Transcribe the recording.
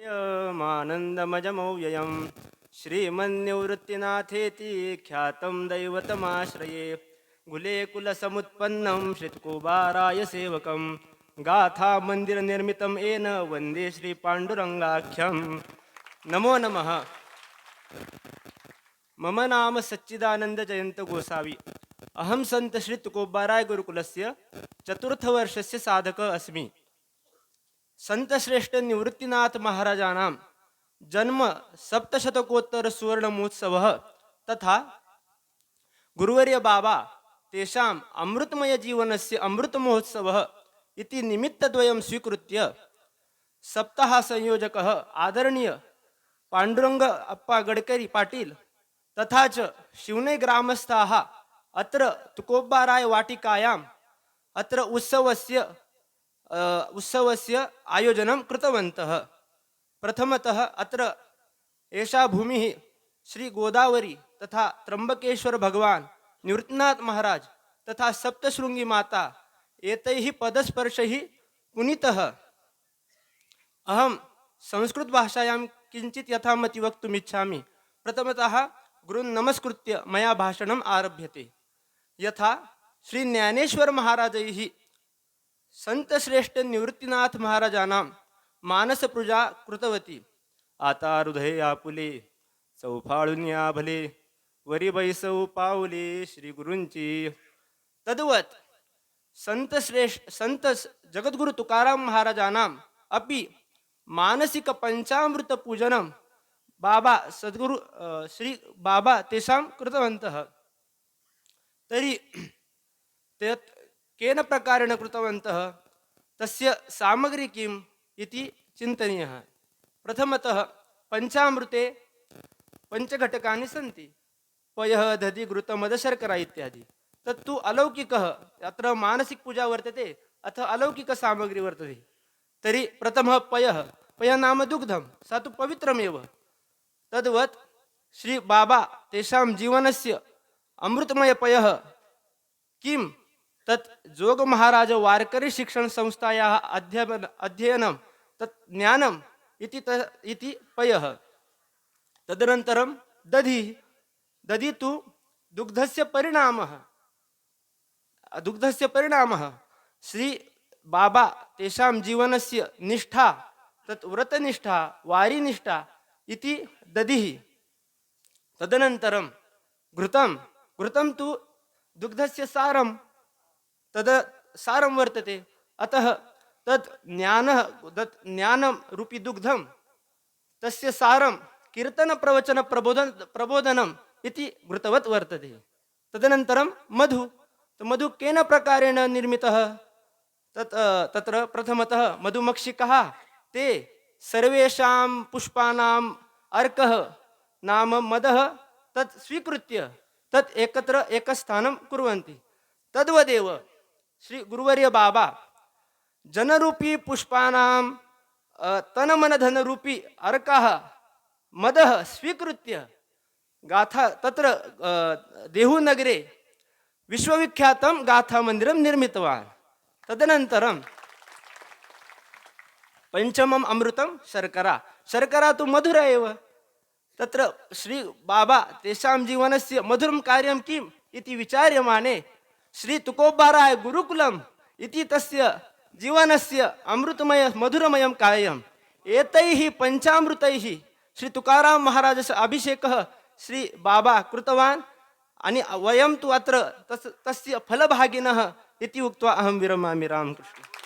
मानन्दमजमव्ययं श्रीमन्निवृत्तिनाथेति ख्यातं दैवतमाश्रये गुलेकुलसमुत्पन्नं श्रित्कुबाराय सेवकं गाथामन्दिरनिर्मितं येन वन्दे श्रीपाण्डुरङ्गाख्यं नमो नमः। मम नाम सच्चिदानन्दजयन्तगोसावी अहं सन्त गुरुकुलस्य चतुर्थवर्षस्य साधकः अस्मि। संतश्रेष्ठ निवृत्तीनाथ महाराजांना जन्म सप्तशतकोत्तर सुवर्णमहोत्सवः तथा गुरुवर्य बाबा तेषाम् अमृतमयजीवनस्य अमृतमहोत्सवः इति निमित्तद्वयं स्वीकृत्य सप्ताहसंयोजकः आदरणीय पांडुरंग अप्पा गडकरी पाटील तथा च शिवने ग्रामस्थाः अत्र तुकोब्बाराय वाटिकायाम् अत्र उत्सवस्य उत्सवस्य आयोजनं कृतवन्तः प्रथमतः अत्र एषा भूमिः श्रीगोदावरी तथा त्र्यम्बकेश्वर भगवान् महाराज तथा सप्तशृङ्गी माता एतैः पदस्पर्शैः पुनितः अहं संस्कृतभाषायां किञ्चित् यथामति वक्तुमिच्छामि प्रथमतः गुरुन् नमस्कृत्य मया भाषणम् आरभ्यते यथा श्रीज्ञानेश्वरमहाराजैः संतश्रेष्ठ निवृत्तीनाथ महाराजांना मानसपूजा कृतवती. आता हृदय आपुले चौफाळुन्या भले वरी बैसौ पाऊले श्री गुरूंची. तद्वत् संतश्रेष्ठ संत जगद्गुरु तुकाराम महाराजांना अपि मानसिक पंचामृत पूजनं बाबा सद्गुरु श्री बाबा तेषां कृतवन्तः. तर्हि ते केन प्रकारेण कृतवन्तः तस्य सामग्री किम् इति चिन्तनीयः। प्रथमतः पञ्चामृते पञ्चघटकानि सन्ति। पयः दधि घृतमदशर्करा इत्यादि। तत्तु अलौकिकः अत्र मानसिकपूजा वर्तते अथ अलौकिकसामग्री वर्तते। तर्हि प्रथमः पयः। पयः नाम दुग्धं स तु पवित्रमेव। तद्वत् श्री बाबा तेषां जीवनस्य अमृतमयपयः किं तत् जोगमहाराज वार्करी शिक्षणसंस्थायाः अध्ययन अध्ययनं तत् ज्ञानम् इति त इति पयः। तदनन्तरं दधि दधि तु दुग्धस्य परिणामः। दुग्धस्य परिणामः। श्री बाबा तेषां जीवनस्य निष्ठा तत् व्रतनिष्ठा वारिनिष्ठा इति दधिः। तदनन्तरं घृतं घृतं तु दुग्धस्य सारं तद् सारं वर्तते. अतः तत् ज्ञानः तत् ज्ञानं रूपी दुग्धं तस्य सारं कीर्तनप्रवचनप्रबोधन प्रबोधनम् इति घृतवत् वर्तते। तदनन्तरं मधु। मधु केन प्रकारेण निर्मितः? तत् तत्र प्रथमतः मधुमक्षिकः ते सर्वेषां पुष्पाणाम् अर्कः नाम मदः तत् स्वीकृत्य तत् एकत्र एकस्थानं कुर्वन्ति। तद्वदेव श्री गुरुवर्य बाबा जनरूपी पुष्पाणां तनमनधनरूपी अर्कः मदः स्वीकृत्य गाथा तत्र देहूनगरे विश्वविख्यातं गाथामन्दिरं निर्मितवान्। तदनन्तरं पञ्चमम् अमृतं शर्करा। शर्करा तु मधुर एव। तत्र श्री बाबा तेषां जीवनस्य मधुरं कार्यं किम् इति विचार्यमाणे श्री तुकोबाराय गुरुकुलम् इति तस्य जीवनस्य अमृतमय मधुरमयं कायम्। एतैः पञ्चामृतैः श्री तुकाराम महाराजस्य अभिषेकः श्री बाबा कृतवान्। अनि वयं तु अत्र तस् तस्य फलभागिनः इति उक्त्वा अहं विरमामि रामकृष्ण।